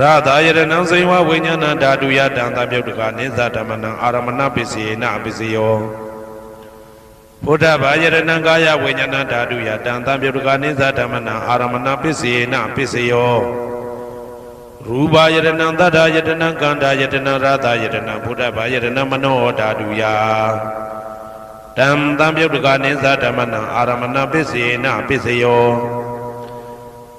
ရသာယရဏံစိဝဝိညာဏဓာတုယတံသပြုတ်တကနိသဓမ္မနံအာရမဏပစ္စေနပစ္စယောဘုဒ္ဓဘာယရဏံကာယဝိညာဏဓာတုယတံသပြုတ်တကနိသဓမ္မနံအာရမဏပစ္စေနပစ္စယောရူပယရဏံသတ္တယတနံကန္တာယတနံရသာယတနံဘုဒ္ဓဘာယရဏံမနောဓာတုယတံသံပြုတ်တကနိသဓမ္မနံအာရမဏပစ္စေနပစ္စယော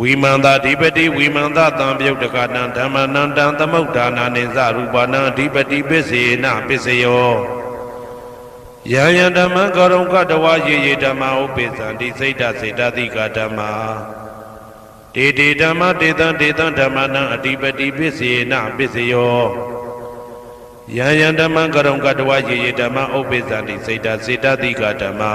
ဝိမန္တာဓိပတိဝိမန္တတံပြုတ်တကနံဓမ္မနံတံသမုဋ္ဌာနာနိသရူပနံအဓိပတိပစ္စေနပစ္စယောယံယံဓမ္မကရုံကတဝယေယေဓမ္မဥပိသံတိစိတ်ဓာစေတသိကဓမ္မာတေတေဓမ္မတေတံတေတံဓမ္မနံအဓိပတိပစ္စေနပစ္စယောယံယံဓမ္မကရုံကတဝယေယေဓမ္မဥပိသံတိစိတ်ဓာစေတသိကဓမ္မာ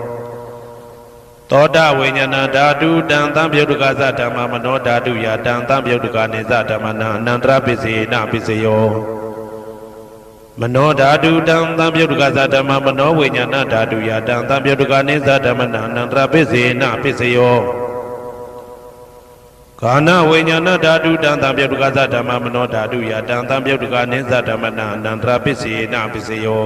သောတာဝိညာဏဓာတုတံသံပြုတ်တကသဓမ္မမနောဓာတုယတံသံပြုတ်တကနေသဓမ္မနံအနန္တရပစ္စယေနပစ္စယောမနောဓာတုတံသံပြုတ်တကသဓမ္မမနောဝိညာဏဓာတုယတံသံပြုတ်တကနေသဓမ္မနံအနန္တရပစ္စေနပစ္စယောကာနဝိညာဏဓာတုတံသံပြုတ်တကသဓမ္မမနောဓာတုယတံသံပြုတ်တကနေသဓမ္မနံအနန္တရပစ္စေနပစ္စယော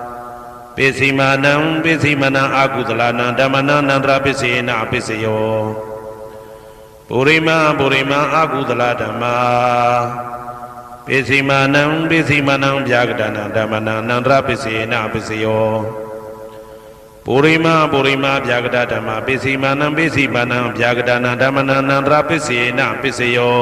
ပစ္စည်းမာနံပစ္စည်းမာနံအာကုသလနံဓမ္မနံအနန္တရပစ္စေနပစ္စယောပုရိမံပုရိမာအာကုသလဓမ္မာပိစီမာနံပိစီမာနံဗျာကတနာဓမ္မနံအနန္တရပစ္စေနပစ္စယောပုရိမာပုရိမာဗျာကတဓမ္မပိစီမာနံပိစီမာနံဗျာကတနာဓမ္မနံအနန္တရပစ္စေနပစ္စယော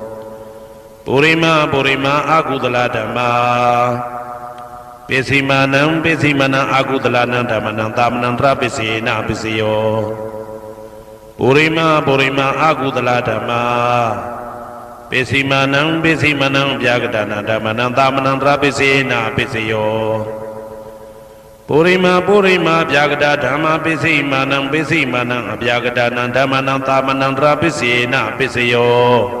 ပုရိမပုရိမအာကုသလဓမ္မာပိစီမာနံပိစီမနံအာကုသလနံဓမ္မနံသာမဏံတရပစ္စေနပစ္စယောပုရိမပုရိမအာကုသလဓမ္မာပိစီမာနံပိစီမနံဗျာကတနာဓမ္မနံသာမဏံတရပစ္စေနပစ္စယောပုရိမပုရိမဗျာကတဓမ္မပိစိမာနံပိစိမာနံအဗျာကတနံဓမ္မနံသာမဏံတရပစ္စေနပစ္စယော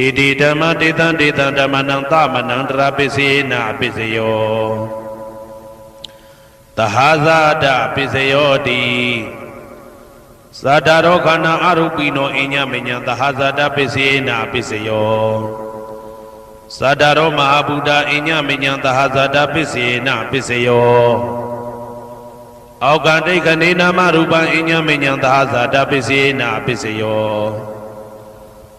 တေတိဓမ္မတေတံတေတံဓမ္မနံသမနံတရာပစ္စေနပစ္စယောတဟာဇာတပစ္စယောတိသတ္တရောခန္ဓာအရူပိနောအညမညံတဟာဇာတပစ္စေနပစ္စယောသတ္တရောမဟာဗုဒ္ဓအညမညံတဟာဇာတပစ္စေနပစ္စယောအောက်ကတိတ်ကနေနာမရူပံအညမညံတဟာဇာတပစ္စေနပစ္စယော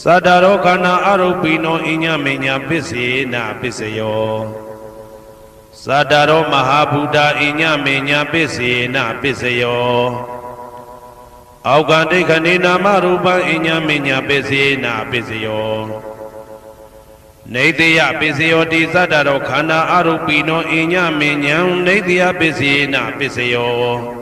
သတ္တရောခန္ဓာအရုပိနောအညမညပစ္စေနာပစ္စယောသတ္တရောမဟာဗုဒ္ဓအညမညပစ္စေနာပစ္စယောအောက်ကဒိဋ္ဌနေနာမရူပံအညမညပစ္စေနာပစ္စယောနေတယပစ္စယောတိသတ္တရောခန္ဓာအရုပိနောအညမညံနေတယပစ္စေနာပစ္စယော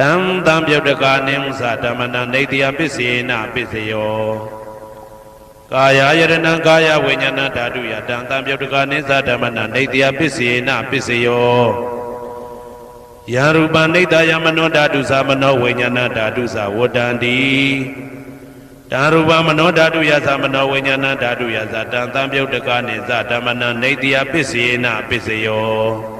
တံတံပြုတ်တကာနိသဓမ္မနံနေတယပစ္စေနာပစ္စယောကာယယရဏံကာယဝိညာဏဓာတုယတံတံပြုတ်တကာနိသဓမ္မနံနေတယပစ္စေနာပစ္စယောယံရူပနိတယမနောဓာတုသမနောဝိညာဏဓာတုသဝတ္တန္တိတံရူပမနောဓာတုယသမနောဝိညာဏဓာတုယသတံတံပြုတ်တကာနိသဓမ္မနံနေတယပစ္စေနာပစ္စယော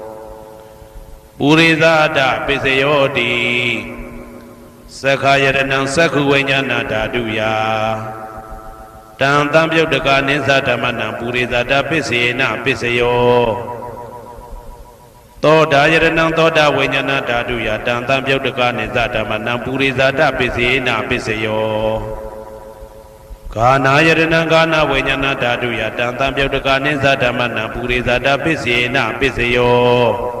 ပုရိသဒပစ္စယောတိသက္ခာယရဏံသက္ခုဝိညာဏဓာတုယာတံတံပြုတ်တကနိသဓမ္မနံပုရိသတာပစ္စေနပစ္စယောသောတာယရဏံသောတာဝိညာဏဓာတုယာတံတံပြုတ်တကနိသဓမ္မနံပုရိသတာပစ္စေနပစ္စယောဂာနာယရဏံဂာနာဝိညာဏဓာတုယာတံတံပြုတ်တကနိသဓမ္မနံပုရိသတာပစ္စေနပစ္စယော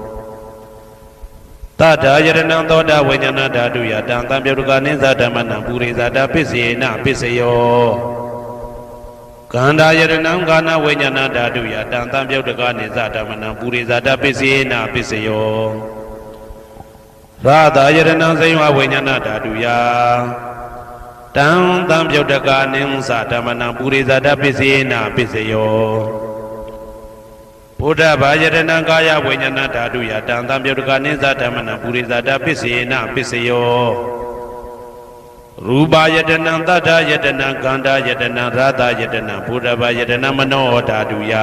တထာယရဏံသောတာဝိညာဏဓာတုယတံတံပြုတ်ကနိသဓမ္မနံပုရိသတာပစ္စေနပစ္စယောကန္တာယရဏံကာနဝိညာဏဓာတုယတံတံပြုတ်ကနိသဓမ္မနံပုရိသတာပစ္စေနပစ္စယောရရာသာယရဏံစိဝဝိညာဏဓာတုယတံတံပြုတ်တကာနိသဓမ္မနံပုရိဇာတပစ္စေနပစ္စယော ဘုဒ္ဓဘာယရဏံကာယဝိညာဏဓာတုယတံတံပြုတ်တကာနိသဓမ္မနံပုရိဇာတပစ္စေနပစ္စယောရူပယတနံတတ္ထယတနံကန္တာယတနံရာသယတနံဘုဒ္ဓဘာယတနံမနောဓာတုယ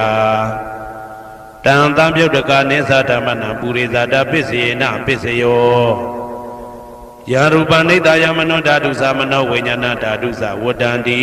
တံတံပြုတ်တကာနိသဓမ္မနံပုရိဇာတပစ္စေနပစ္စယောယာရူပနိတယမနောဓာတုသမနောဝိညာဏဓာတုသဝတ္တန္တိ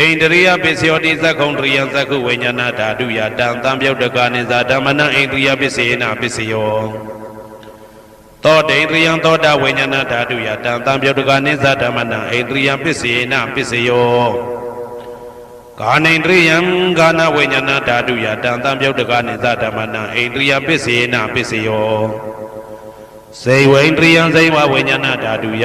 ဣန္ဒရိယပစ္စယောတိသက္ခုံတရိယသက္ခုဝိညာဏဓာတုယတံတံပြုတ်တကနိသဓမ္မနံဣန္ဒရိယပစ္စေနပစ္စယောသောတေန္ဒရိယံသောတဝိညာဏဓာတုယတံတံပြုတ်တကနိသဓမ္မနံဣန္ဒရိယပစ္စေနပစ္စယောကာနိန္ဒရိယံကာနဝိညာဏဓာတုယတံတံပြုတ်တကနိသဓမ္မနံဣန္ဒရိယပစ္စေနပစ္စယောစေဝိန္ဒရိယံစေဝဝိညာဏဓာတုယ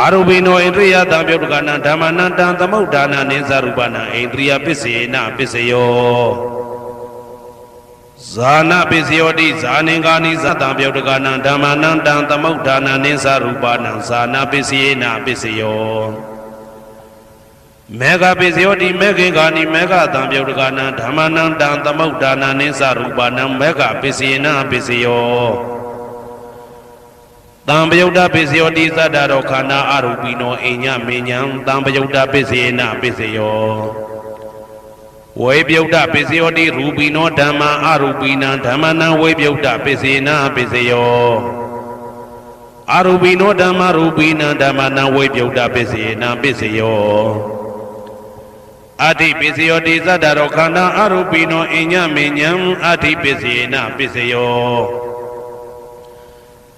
အာရူပိနောဣန္ဒြိယတံပြုတ်တကနာဓမ္မနံတံသမုဋ္ဌာနာနိသရူပနာဣန္ဒြိယပစ္စေနပစ္စယောဇာနာပစ္စယောတိဇာနင်္ဂာနိသတံပြုတ်တကနာဓမ္မနံတံသမုဋ္ဌာနာနိသရူပနာဇာနာပစ္စယေနပစ္စယောမေဃပိစယောတိမေခင်္ဂာနိမေဃတံပြုတ်တကနံဓမ္မနံတံသမုဋ္ဌာနံနိသရူပနံမေဃပိစယေနပိစယော တံပယုတ်တပိစယောတိသတ္တရောခန္ဓာအရူပိနောအိညမေညံတံပယုတ်တပိစယေနပိစယောဝေပြုတ်တပိစယောတိရူပိနောဓမ္မာအရူပိနံဓမ္မနံဝေပြုတ်တပိစေနပိစယောအရူပိနောဓမ္မရူပိနံဓမ္မနံဝေပြုတ်တပိစေနပိစယောအဋ္ဌိပစ္စယောတိသတ္တရောခန္ဓာအရူပိနောအညမေညံအဋ္ဌိပစ္စေနပစ္စယော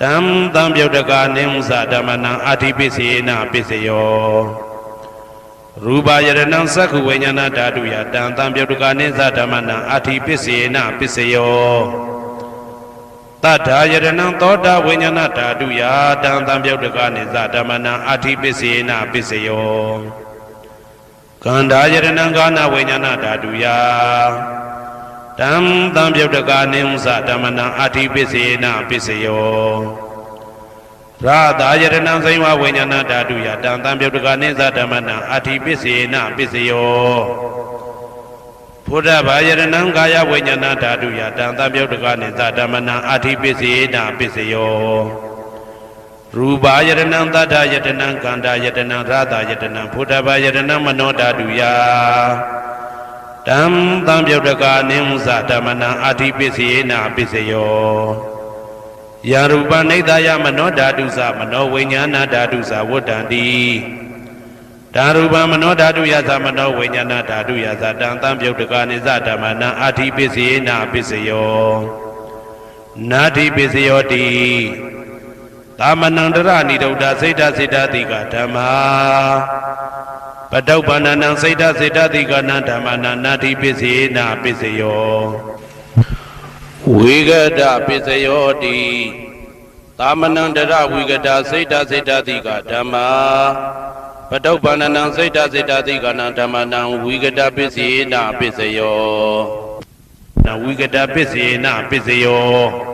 တံသံပြုတ်တကနိသဓမ္မနံအဋ္ဌိပစ္စယေနာပစ္စယောရူပယရဏံသက္ခုဝိညာဏဓာတုယတံသံပြုတ်တကနိသဓမ္မနံအဋ္ဌိပစ္စယေနာပစ္စယောတတ္ထာယရဏံသောတာဝိညာဏဓာတုယတံသံပြုတ်တကနိသဓမ္မနံအဋ္ဌိပစ္စယေနာပစ္စယောကန္တာယရဏံကာနဝိညာဏဓာတုယ တံသံပြုတ်တကနိသဓမ္မနံအဋ္ဌိပစ္စယေနာပစ္စယောရာသာယရဏံဇိဝဝိညာဏဓာတုယတံသံပြုတ်တကနိသဓမ္မနံအဋ္ဌိပစ္စယေနာပစ္စယောဘုဒ္ဓဘာယရဏံကာယဝိညာဏဓာတုယတံသံပြုတ်တကနိသဓမ္မနံအဋ္ဌိပစ္စယေနာပစ္စယောရူပါယတနံတတ္ထယတနံကန္တာယတနံရာသယတနံဘုဒ္ဓဘာယတနံမနောဓာတုယ တံသံပြုတ်တကနိသဓမ္မနံအဋ္ဌိပစ္စယေနာပစ္စယောယာရူပနိဒာယမနောဓာတုသမနောဝိညာဏဓာတုသဝတ္တံတိဓာရူပမနောဓာတုယသမနောဝိညာဏဓာတုယသတံသံပြုတ်တကနိသဓမ္မနံအဋ္ဌိပစ္စယေနာပစ္စယောနာတိပစ္စယောတိသာမဏံတရဏိဒုဒ္ဓစိတ်တစိတ္တတိကဓမ္မာ ပတုပ္ပန္နံစိတ်တစိတ္တတိကနံဓမ္မနာနာတိပစ္စေနာပစ္စယောဝေကတပစ္စယောတိသာမဏံတရဝေကတစိတ်တစိတ္တတိကဓမ္မာပတုပ္ပန္နံစိတ်တစိတ္တတိကနံဓမ္မနံဝေကတပစ္စေနာပစ္စယောနဝေကတပစ္စေနာပစ္စယော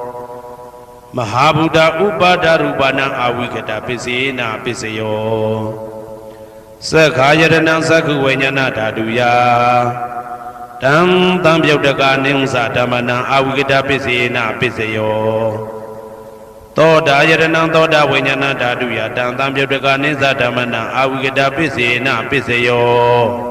မဟာဗုဒ္ဓဥပါဒရူပနာအာဝိကတပစ္စေနာပစ္စယောသက္ခာယရဏံသက္ခုဝိညာဏဓာတုယတံတံပြုတ်တကနိသဓမ္မနံအာဝိကတပစ္စေနာပစ္စယောသောတာယရဏံသောတာဝိညာဏဓာတုယတံတံပြုတ်တကနိသဓမ္မနံအာဝိကတပစ္စေနာပစ္စယော